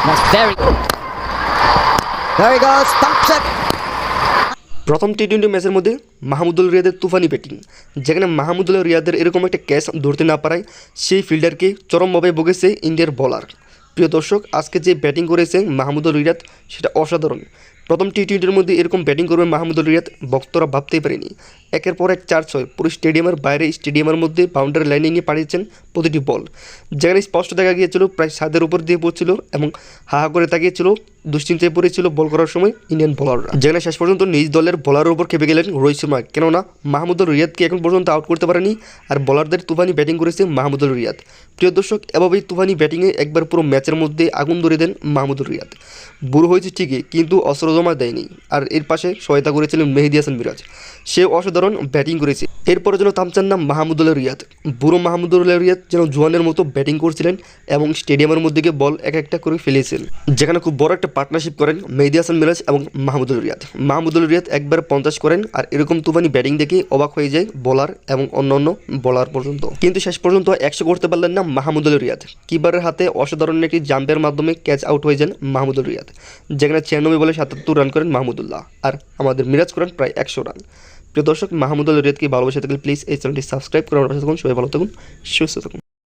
That's very. There he goes. Stops it. প্রথম T twenty ম্যাচের মধ্যে মাহমুদুল রিয়াদের তুফানি ব্যাটিং যেখানে মাহমুদুল রিয়াদের এরকম একটা ক্যাচ ধরতে না পারায় সেই ফিল্ডারকে চরমভাবে বগেছে ইন্ডিয়ার বলার প্রিয় দর্শক আজকে যে ব্যাটিং করেছে মাহমুদুল রিয়াদ সেটা অসাধারণ প্রথম টি টোয়েন্টির মধ্যে এরকম ব্যাটিং করবে মাহমুদুল রিয়াদ, ভক্তরা ভাবতেই পারেনি। একের পর এক চার ছয়, পুরো স্টেডিয়ামের বাইরে স্টেডিয়ামের মধ্যে বাউন্ডারি লাইনিংয়ে পাঠিয়েছেন প্রতিটি বল যেখানে স্পষ্ট দেখা গিয়েছিল, প্রায় সাদের উপর দিয়ে পড়ছিল এবং হা হা করে তাকিয়েছিল, দুশ্চিন্তায় পড়েছিল বল করার সময় ইন্ডিয়ান বোলাররা যেখানে শেষ পর্যন্ত নিজ দলের বলারের উপর খেপে গেলেন রোহিত শর্মা। কেননা, মাহমুদুল রিয়াদকে এখন পর্যন্ত আউট করতে পারেনি আর বলারদের তুফানি ব্যাটিং করেছে মাহমুদুল রিয়াদ। প্রিয় দর্শক, এভাবেই তুফানি ব্যাটিংয়ে একবার পুরো ম্যাচের মধ্যে আগুন ধরে দেন মাহমুদুল রিয়াদ। বুড়ো হয়েছে ঠিকই, কিন্তু অস্ত্র জমা দেয়নি। আর এর পাশে সহায়তা করেছিলেন মেহেদি হাসান মিরাজ। সে অসাধারণ ব্যাটিং করেছে। এরপরে যেন থামছেন না মাহমুদুল রিয়াদ। বুড়ো মাহমুদুল রিয়াদ যেন জোয়ানের মতো ব্যাটিং করছিলেন এবং স্টেডিয়ামের মধ্যে গিয়ে বল এক একটা করে ফেলেছেন। যেখানে খুব বড় একটা পার্টনারশিপ করেন মেহেদি হাসান মিরাজ এবং মাহমুদুল রিয়াদ। মাহমুদুল রিয়াদ একবার পঞ্চাশ করেন আর এরকম তুফানি ব্যাটিং দেখে অবাক হয়ে যায় বলার এবং অন্যান্য বলার পর্যন্ত। কিন্তু শেষ পর্যন্ত একশো করতে পারলেন না মাহমুদুল রিয়াদ। কিবারের হাতে অসাধারণ একটি জাম্পের মাধ্যমে ক্যাচ আউট হয়ে যান মাহমুদুল রিয়াদ। যেখানে ছিয়ানব্বই বলে সাতাত্তর রান করেন মাহমুদুল্লাহ আর আমাদের মিরাজ করেন প্রায় একশো রান। প্রিয় দর্শক মাহমুদুল রিয়াদকে ভালোবাসা থাকলে প্লিজ এই চ্যানেলটি সাবস্ক্রাইব করে আমার পাশে থাকুন। সবাই ভালো থাকুন, সুস্থ থাকুন।